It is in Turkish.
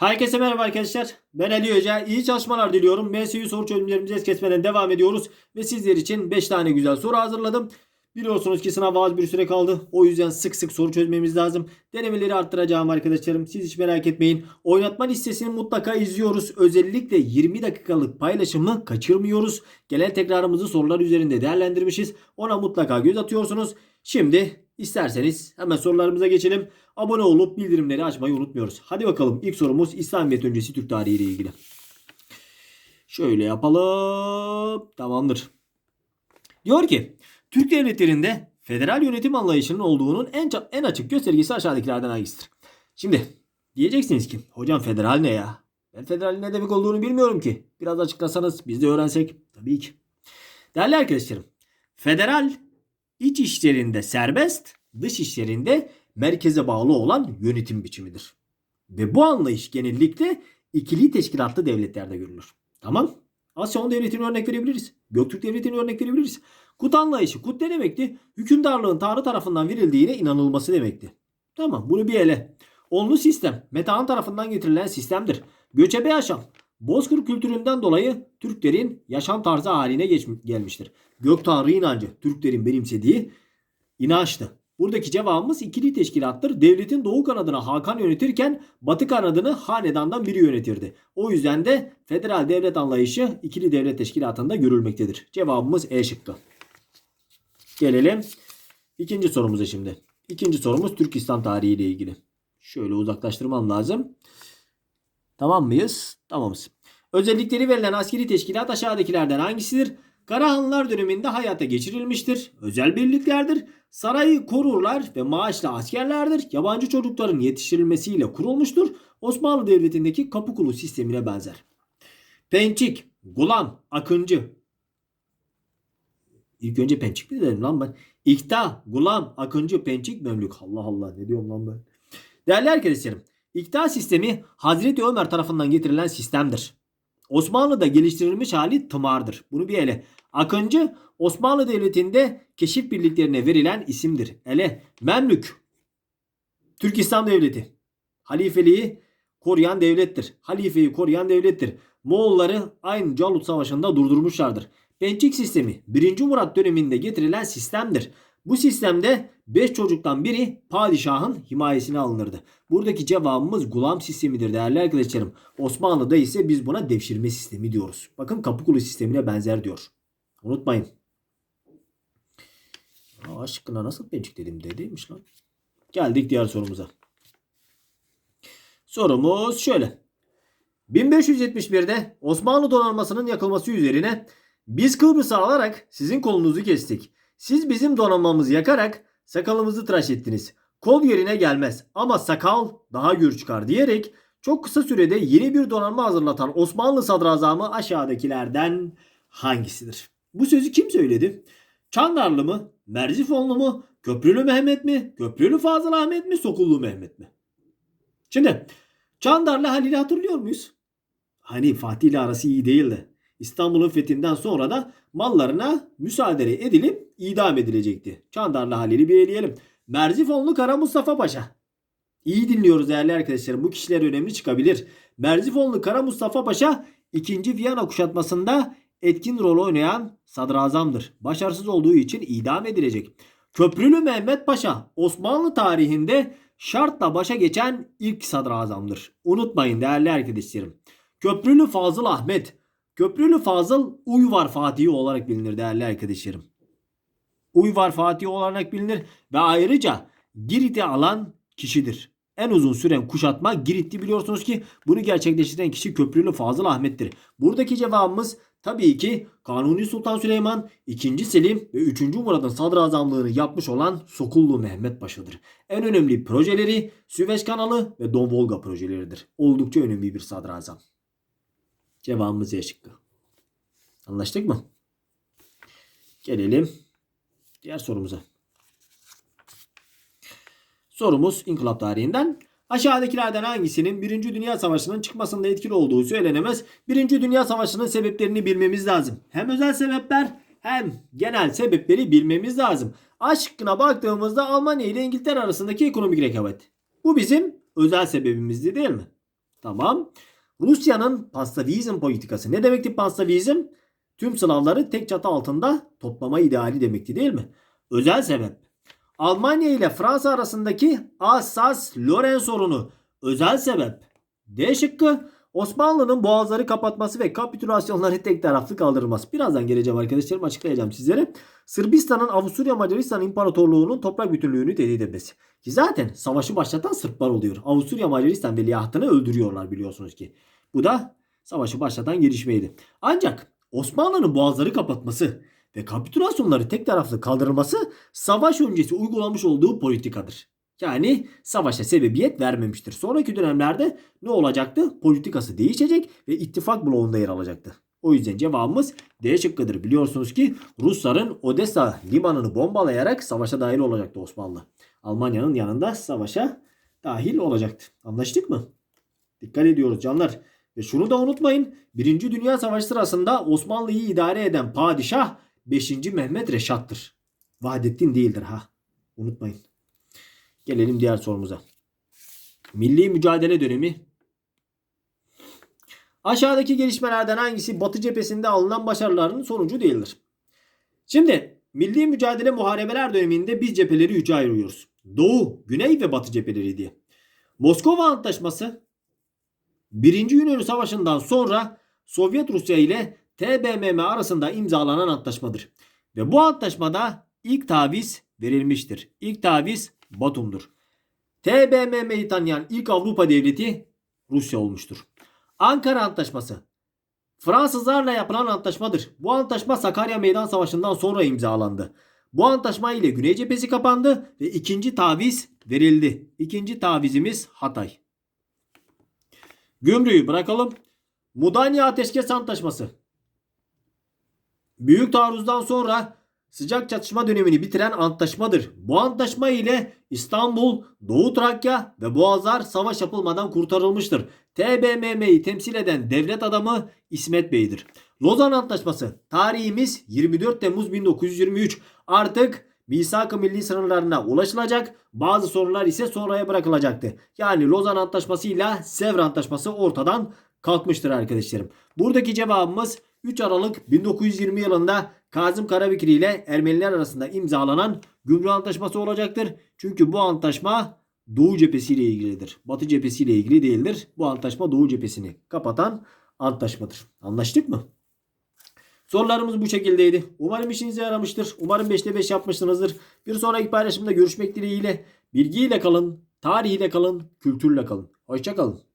Herkese merhaba arkadaşlar. Ben Ali Hoca. İyi çalışmalar diliyorum. MSU soru çözümlerimizi es kesmeden devam ediyoruz. Ve sizler için 5 tane güzel soru hazırladım. Biliyorsunuz ki sınava az bir süre kaldı. O yüzden sık sık soru çözmemiz lazım. Denemeleri arttıracağım arkadaşlarım. Siz hiç merak etmeyin. Oynatma listesini mutlaka izliyoruz. Özellikle 20 dakikalık paylaşımı kaçırmıyoruz. Genel tekrarımızı sorular üzerinde değerlendirmişiz. Ona mutlaka göz atıyorsunuz. Şimdi isterseniz hemen sorularımıza geçelim. Abone olup bildirimleri açmayı unutmuyoruz. Hadi bakalım ilk sorumuz İslamiyet öncesi Türk tarihi ile ilgili. Şöyle yapalım. Tamamdır. Diyor ki Türk devletlerinde federal yönetim anlayışının olduğunun en, en açık göstergesi aşağıdakilerden hangisidir? Şimdi diyeceksiniz ki hocam federal ne ya? Ben federal ne demek olduğunu bilmiyorum ki. Biraz açıklasanız biz de öğrensek. Tabii ki. Değerli arkadaşlarım. Federal iç işlerinde serbest, dış işlerinde merkeze bağlı olan yönetim biçimidir. Ve bu anlayış genellikle ikili teşkilatlı devletlerde görülür. Tamam. Asyon devletini örnek verebiliriz. Göktürk devletini örnek verebiliriz. Kut anlayışı. Kut ne demekti? Hükümdarlığın Tanrı tarafından verildiğine inanılması demekti. Tamam bunu bir ele. Onlu sistem. Metehan tarafından getirilen sistemdir. Göçebe yaşam. Bozkır kültüründen dolayı Türklerin yaşam tarzı haline gelmiştir. Gök Tanrı inancı Türklerin benimsediği inançtı. Buradaki cevabımız ikili teşkilattır. Devletin doğu kanadını Hakan yönetirken batı kanadını hanedandan biri yönetirdi. O yüzden de federal devlet anlayışı ikili devlet teşkilatında görülmektedir. Cevabımız E şıkkı. Gelelim ikinci sorumuza şimdi. İkinci sorumuz Türk İslam tarihi ile ilgili. Şöyle uzaklaştırmam lazım. Tamam mıyız? Tamamız. Özellikleri verilen askeri teşkilat aşağıdakilerden hangisidir? Karahanlılar döneminde hayata geçirilmiştir. Özel birliklerdir. Sarayı korurlar ve maaşlı askerlerdir. Yabancı çocukların yetiştirilmesiyle kurulmuştur. Osmanlı Devleti'ndeki kapı sistemine benzer. Pençik, Gulam, Akıncı. İlk önce Pençik mi dedim lan ben? İkta, Gulam, Akıncı, Pençik, Memlük. Allah Allah ne diyorum lan ben? Değerli arkadaşlarım, İkta sistemi Hazreti Ömer tarafından getirilen sistemdir. Osmanlı'da geliştirilmiş hali tımardır. Bunu bir ele. Akıncı Osmanlı Devleti'nde keşif birliklerine verilen isimdir. Ele Memlük Türk İslam Devleti halifeliği koruyan devlettir. Halifeyi koruyan devlettir. Moğolları aynı Calut Savaşı'nda durdurmuşlardır. Pençik sistemi 1. Murat döneminde getirilen sistemdir. Bu sistemde 5 çocuktan biri padişahın himayesine alınırdı. Buradaki cevabımız gulam sistemidir değerli arkadaşlarım. Osmanlı'da ise biz buna devşirme sistemi diyoruz. Bakın kapı sistemine benzer diyor. Unutmayın. Aşkına nasıl pençik dedim dediymiş lan. Geldik diğer sorumuza. Sorumuz şöyle. 1571'de Osmanlı donanmasının yakılması üzerine biz Kıbrıs'ı alarak sizin kolunuzu kestik. Siz bizim donanmamızı yakarak sakalımızı tıraş ettiniz. Kol yerine gelmez ama sakal daha gür çıkar diyerek çok kısa sürede yeni bir donanma hazırlatan Osmanlı sadrazamı aşağıdakilerden hangisidir? Bu sözü kim söyledi? Çandarlı mı? Merzifonlu mu? Köprülü Mehmet mi? Köprülü Fazıl Ahmet mi? Sokullu Mehmet mi? Şimdi Çandarlı Halil'i hatırlıyor muyuz? Hani Fatih ile arası iyi değildi. İstanbul'un fethinden sonra da mallarına müsaade edilip idam edilecekti. Çandarlı Halil'i bir eleyelim. Merzifonlu Kara Mustafa Paşa. İyi dinliyoruz değerli arkadaşlarım. Bu kişiler önemli çıkabilir. Merzifonlu Kara Mustafa Paşa 2. Viyana kuşatmasında etkin rol oynayan sadrazamdır. Başarısız olduğu için idam edilecek. Köprülü Mehmet Paşa Osmanlı tarihinde şartla başa geçen ilk sadrazamdır. Unutmayın değerli arkadaşlarım. Köprülü Fazıl Ahmet, Köprülü Fazıl Uyvar Fatihi olarak bilinir değerli arkadaşlarım. Uyvar Fatih olarak bilinir ve ayrıca Girit'i alan kişidir. En uzun süren kuşatma Girit'ti biliyorsunuz ki bunu gerçekleştiren kişi Köprülü Fazıl Ahmet'tir. Buradaki cevabımız tabii ki Kanuni Sultan Süleyman, 2. Selim ve 3. Murad'ın sadrazamlığını yapmış olan Sokullu Mehmet Paşa'dır. En önemli projeleri Süveyş Kanalı ve Don Volga projeleridir. Oldukça önemli bir sadrazam. Cevabımız E şıkkı. Anlaştık mı? Gelelim diğer sorumuza. Sorumuz inkılap tarihinden. Aşağıdakilerden hangisinin 1. Dünya Savaşı'nın çıkmasında etkili olduğu söylenemez. 1. Dünya Savaşı'nın sebeplerini bilmemiz lazım. Hem özel sebepler hem genel sebepleri bilmemiz lazım. Aşkına baktığımızda Almanya ile İngiltere arasındaki ekonomik rekabet. Bu bizim özel sebebimizdi değil mi? Tamam. Rusya'nın pastavizm politikası. Ne demekti pastavizm? Tüm Slavları tek çatı altında toplama ideali demekti değil mi? Özel sebep. Almanya ile Fransa arasındaki Alsas-Lorraine sorunu. Özel sebep. D şıkkı. Osmanlı'nın boğazları kapatması ve kapitülasyonları tek taraflı kaldırılması. Birazdan geleceğim arkadaşlarım açıklayacağım sizlere. Sırbistan'ın Avusturya Macaristan İmparatorluğu'nun toprak bütünlüğünü tehdit etmesi. Ki zaten savaşı başlatan Sırplar oluyor. Avusturya Macaristan veliahtını öldürüyorlar biliyorsunuz ki. Bu da savaşı başlatan gelişmeydi. Ancak Osmanlı'nın boğazları kapatması ve kapitülasyonları tek taraflı kaldırılması savaş öncesi uygulamış olduğu politikadır. Yani savaşa sebebiyet vermemiştir. Sonraki dönemlerde ne olacaktı? Politikası değişecek ve ittifak bloğunda yer alacaktı. O yüzden cevabımız D şıkkıdır. Biliyorsunuz ki Rusların Odessa limanını bombalayarak savaşa dahil olacaktı Osmanlı. Almanya'nın yanında savaşa dahil olacaktı. Anlaştık mı? Dikkat ediyoruz canlar. Ve şunu da unutmayın. Birinci Dünya Savaşı sırasında Osmanlı'yı idare eden padişah 5. Mehmet Reşat'tır. Vahdettin değildir ha. Unutmayın. Gelelim diğer sorumuza. Milli mücadele dönemi. Aşağıdaki gelişmelerden hangisi Batı cephesinde alınan başarıların sonucu değildir? Şimdi milli mücadele muharebeler döneminde biz cepheleri üçe ayırıyoruz. Doğu, Güney ve Batı cepheleri diye. Moskova Antlaşması 1. Yunan Savaşı'ndan sonra Sovyet Rusya ile TBMM arasında imzalanan antlaşmadır. Ve bu antlaşmada ilk taviz verilmiştir. İlk taviz Batum'dur. TBMM'yi tanıyan ilk Avrupa devleti Rusya olmuştur. Ankara Antlaşması Fransızlarla yapılan antlaşmadır. Bu antlaşma Sakarya Meydan Savaşı'ndan sonra imzalandı. Bu antlaşma ile Güney cephesi kapandı ve ikinci taviz verildi. İkinci tavizimiz Hatay. Gümrüğü bırakalım. Mudanya Ateşkes Antlaşması. Büyük taarruzdan sonra sıcak çatışma dönemini bitiren antlaşmadır. Bu antlaşma ile İstanbul, Doğu Trakya ve Boğazlar savaş yapılmadan kurtarılmıştır. TBMM'yi temsil eden devlet adamı İsmet Bey'dir. Lozan Antlaşması. Tarihimiz 24 Temmuz 1923. Artık misak-ı milli sınırlarına ulaşılacak. Bazı sorunlar ise sonraya bırakılacaktı. Yani Lozan Antlaşması ile Sevr Antlaşması ortadan kalkmıştır arkadaşlarım. Buradaki cevabımız 3 Aralık 1920 yılında Kazım Karabekir ile Ermeniler arasında imzalanan Gümrük Antlaşması olacaktır. Çünkü bu antlaşma Doğu cephesi ile ilgilidir. Batı cephesi ile ilgili değildir. Bu antlaşma Doğu cephesini kapatan antlaşmadır. Anlaştık mı? Sorularımız bu şekildeydi. Umarım işinize yaramıştır. Umarım 5'te 5 yapmışsınızdır. Bir sonraki paylaşımda görüşmek dileğiyle. Bilgiyle kalın, tarihiyle kalın, kültürle kalın. Hoşçakalın.